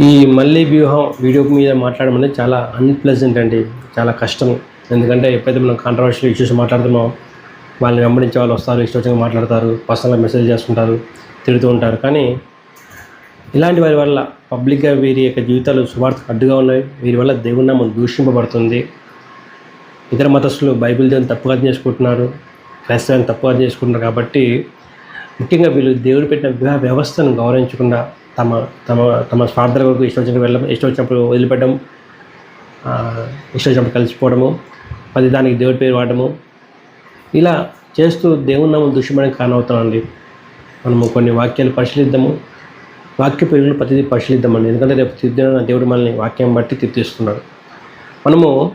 ఈ మళ్ళీ వ్యూహం వీడియో మీద మాట్లాడడం అనేది చాలా అన్ప్లెజెంట్ అండి. చాలా కష్టం. ఎందుకంటే ఎప్పుడైతే మనం కాంట్రవర్షియల్ ఇష్యూస్ మాట్లాడుతున్నాం వాళ్ళని వెంబడించే వాళ్ళు వస్తారు ఇష్టం మాట్లాడతారు పర్సనల్గా మెసేజ్ చేసుకుంటారు తిడుతూ ఉంటారు. కానీ ఇలాంటి వారి వల్ల పబ్లిక్గా వీరి యొక్క జీవితాలు సువార్తకు అడ్డుగా ఉన్నాయి. వీరి వల్ల దేవుని నామం దూషింపబడుతుంది. ఇతర మతస్థులు బైబిల్ దేవుని తప్పుగా అర్థం చేసుకుంటున్నారు. క్రైస్తవాన్ని తప్పుగా అర్థం చేసుకుంటున్నారు. కాబట్టి ముఖ్యంగా వీళ్ళు దేవుడు పెట్టిన వివాహ వ్యవస్థను గౌరవించకుండా తమ తమ తమ స్వార్థాల కొరకు ఇష్టం వచ్చినప్పుడు వెళ్ళడం ఇష్టం వచ్చినప్పుడు వదిలిపెట్టడం ఇష్టం వచ్చినప్పుడు కలిసిపోవడము పది దానికి దేవుడి పేరు వాడము ఇలా చేస్తూ దేవుని నామం దుష్మడానికి కారణమవుతామండి. మనము కొన్ని వాక్యాలు పరిశీలిద్దాము. వాక్య పెరుగులు ప్రతిదీ పరిశీలిద్దామండి. ఎందుకంటే రేపు తీర్చిన దేవుడు మనల్ని వాక్యం బట్టి తీర్తిస్తున్నాడు మనము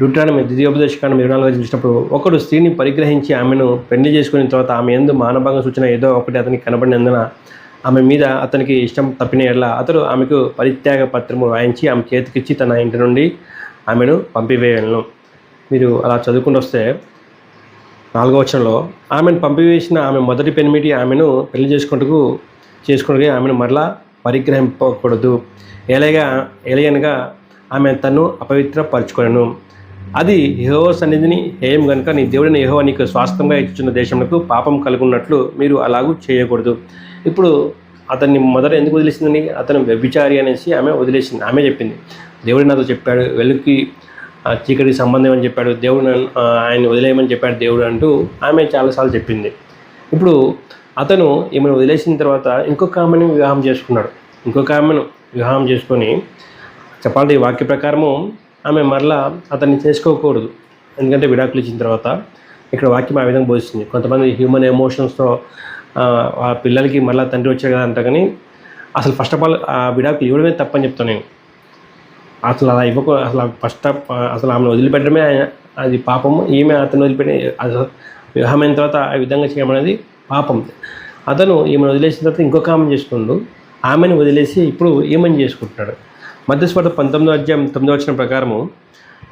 రుట్రాణం ద్వితీయోపదేశకాండం ఇరవై నాలుగు చూసినప్పుడు ఒకడు స్త్రీని పరిగ్రహించి ఆమెను పెళ్ళి చేసుకున్న తర్వాత ఆమె ఎందు మానభంగ సూచన ఏదో ఒకటి అతనికి కనబడినందున ఆమె మీద అతనికి ఇష్టం తప్పిన ఎడల అతడు ఆమెకు పరిత్యాగ పత్రము రాయించి ఆమె చేతికిచ్చి తన ఇంటి నుండి ఆమెను పంపివేయలను మీరు అలా చదువుకుంటూ వస్తే నాలుగో వచనంలో ఆమెను పంపివేసిన ఆమె మొదటి పెనిమిటి ఆమెను పెళ్ళి చేసుకుంటూ చేసుకుంటే ఆమెను మరలా పరిగ్రహింపకూడదు. ఎలాగా ఎలయనగా ఆమె తను అపవిత్రపరచుకొనను. అది యహో సన్నిధిని హేయం గనుక నీ దేవుడిని యహో నీకు స్వాస్థంగా ఇచ్చిన దేశంలో పాపం కలుగున్నట్లు మీరు అలాగూ చేయకూడదు. ఇప్పుడు అతన్ని మొదట ఎందుకు వదిలేసిందని అతను వ్యభిచారి అనేసి ఆమె వదిలేసింది ఆమె చెప్పింది. దేవుడు నాతో చెప్పాడు వెలుగుకి ఆ, చీకటికి సంబంధం అని చెప్పాడు దేవుడు ఆయన వదిలేయమని చెప్పాడు దేవుడు అంటూ ఆమె చాలాసార్లు చెప్పింది. ఇప్పుడు అతను ఈమెను వదిలేసిన తర్వాత ఇంకొక ఆమెను వివాహం చేసుకున్నాడు. ఇంకొక ఆమెను వివాహం చేసుకొని చెప్పాలంటే ఈ వాక్య ప్రకారము ఆమె మరలా అతన్ని చేసుకోకూడదు. ఎందుకంటే విడాకులు ఇచ్చిన తర్వాత ఇక్కడ వాక్యం ఆ విధంగా బోధిస్తుంది. కొంతమంది హ్యూమన్ ఎమోషన్స్తో ఆ పిల్లలకి మళ్ళీ తండ్రి వచ్చాడు కదా అంట కానీ అసలు ఫస్ట్ ఆఫ్ ఆల్ ఆ విడాకులు ఇవ్వడమే తప్పని చెప్తాను నేను. అసలు అలా ఇవ్వకు అసలు ఫస్ట్ ఆఫ్ అసలు ఆమెను వదిలిపెట్టడమే ఆయన- అది పాపము ఈమె అతను వదిలిపెట్టి అసలు వివాహమైన తర్వాత ఆ విధంగా చేయడం అనేది పాపం. అతను ఈమెను వదిలేసిన తర్వాత ఇంకొక ఆమె చేసుకుండు. ఆమెను వదిలేసి ఇప్పుడు ఈమెను చేసుకుంటున్నాడు. మధ్యస్పర్ధ పంతొమ్మిదో అధ్యాయం తొమ్మిదో వచ్చిన ప్రకారము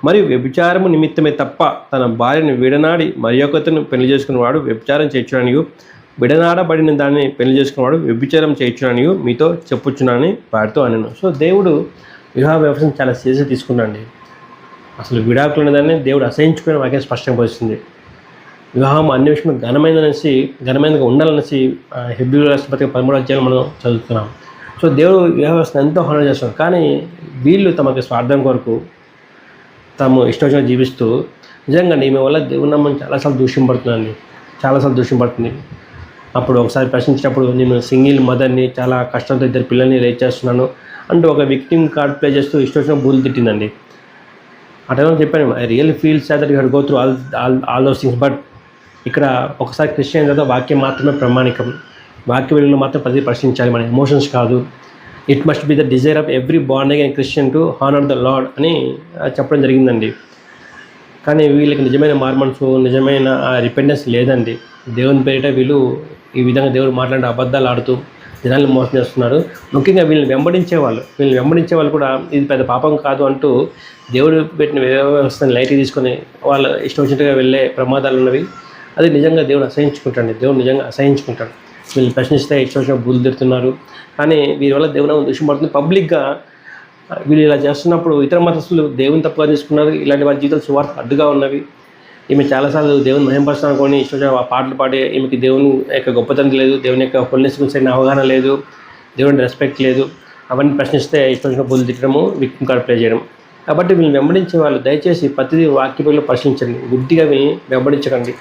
మరియు వ్యభిచారము నిమిత్తమే తప్ప తన భార్యను వీడనాడి మరి ఒకతను పెళ్ళి చేసుకున్నవాడు వ్యభిచారం చేర్చడానికి విడనాడబడిన దాన్ని పెళ్ళి చేసుకున్నవాడు వ్యభిచారం చేయొచ్చునని మీతో చెప్పుచ్చునని వాడితో అనను. సో దేవుడు వివాహ వ్యవస్థను చాలా సీరియస్గా తీసుకున్నాండి అసలు విడాకులు అనేదాన్ని దేవుడు అసహించుకునే వాక్యం స్పష్టంగా వచ్చింది వివాహం అన్ని విషయంలో ఘనమైనదనేసి ఘనమైనగా ఉండాలనేసి హెబ్రి రాష్ట్రపతి పదమూడు అధ్యాయులు మనం చదువుతున్నాం. సో దేవుడు వివాహ వ్యవస్థను ఎంతో హోనర్ చేస్తున్నారు కానీ వీళ్ళు తమకి స్వార్థం కొరకు తాము ఇష్టం వచ్చిన జీవిస్తూ నిజంగా ఈమె వల్ల దేవుడు నమ్మని చాలాసార్లు దూషింపడుతుందండి చాలాసార్లు దూషింపడుతుంది అప్పుడు ఒకసారి ప్రశ్నించినప్పుడు నేను సింగిల్ మదర్ని చాలా కష్టంతో ఇద్దరు పిల్లల్ని రేట్ చేస్తున్నాను అంటూ ఒక విక్టిమ్ కార్డ్ ప్లే చేస్తూ ఇష్టం వచ్చిన బూలు తిట్టిందండి. అటేమో చెప్పాను I real feel sir that you go through all all all those things but ఇక్కడ ఒకసారి క్రిస్టియన్ కదా వాక్యం మాత్రమే ప్రమాణికం. వాక్య వెలుగులో మాత్రం ప్రతి ప్రశ్నించాలి మన ఎమోషన్స్ కాదు. It must be the desire of every bond again Christian to honour the lord అని చెప్పడం జరిగిందండి. కానీ వీళ్ళకి నిజమైన మార్మన్స్ నిజమైన రిపెండెన్స్ లేదండి. దేవుని పేరిట వీళ్ళు ఈ విధంగా దేవుడు మాట్లాడే అబద్ధాలు ఆడుతూ జనాలను మోసం చేస్తున్నారు. ముఖ్యంగా వీళ్ళని వెంబడించే వాళ్ళు వీళ్ళని వెంబడించే వాళ్ళు కూడా ఇది పెద్ద పాపం కాదు అంటూ దేవుడు పెట్టిన వ్యవస్థను లైట్గా తీసుకొని వాళ్ళు ఇష్టం వచ్చినట్టుగా వెళ్ళే ప్రమాదాలు ఉన్నవి. అది నిజంగా దేవుడు అసహించుకుంటాడు దేవుడు నిజంగా అసహించుకుంటాడు. వీళ్ళు ప్రశ్నిస్తే ఇష్టం వచ్చిన బుద్ధి తిడుతున్నారు. కానీ వీరి వల్ల దేవుణ్ణా దృష్టి పడుతుంది. పబ్లిక్గా వీళ్ళు ఇలా చేస్తున్నప్పుడు ఇతర మతస్థులు దేవుని తప్పుగా తీసుకున్నారు ఇలాంటి వారి జీవితాలు సువార్త అడ్డుగా ఉన్నవి. ఈమె చాలాసార్లు దేవుని మహింపరుస్తాను అనుకోని ఇష్టం పాటలు పాడి ఈమెకి దేవుని యొక్క గొప్పతనం లేదు దేవుని యొక్క హోల్నెస్ గురించి సరైన అవగాహన లేదు దేవుని రెస్పెక్ట్ లేదు. అవన్నీ ప్రశ్నిస్తే ఇష్టం వచ్చిన బుద్ధి తిట్టడము విక్టిమ్ కార్డ్ ప్లే చేయడం. కాబట్టి వీళ్ళని వెంబడించే వాళ్ళు దయచేసి ప్రతిదీ వాక్యపైలో పరిశీలించండి. గుడ్డిగా వీళ్ళని వెంబడించకండి.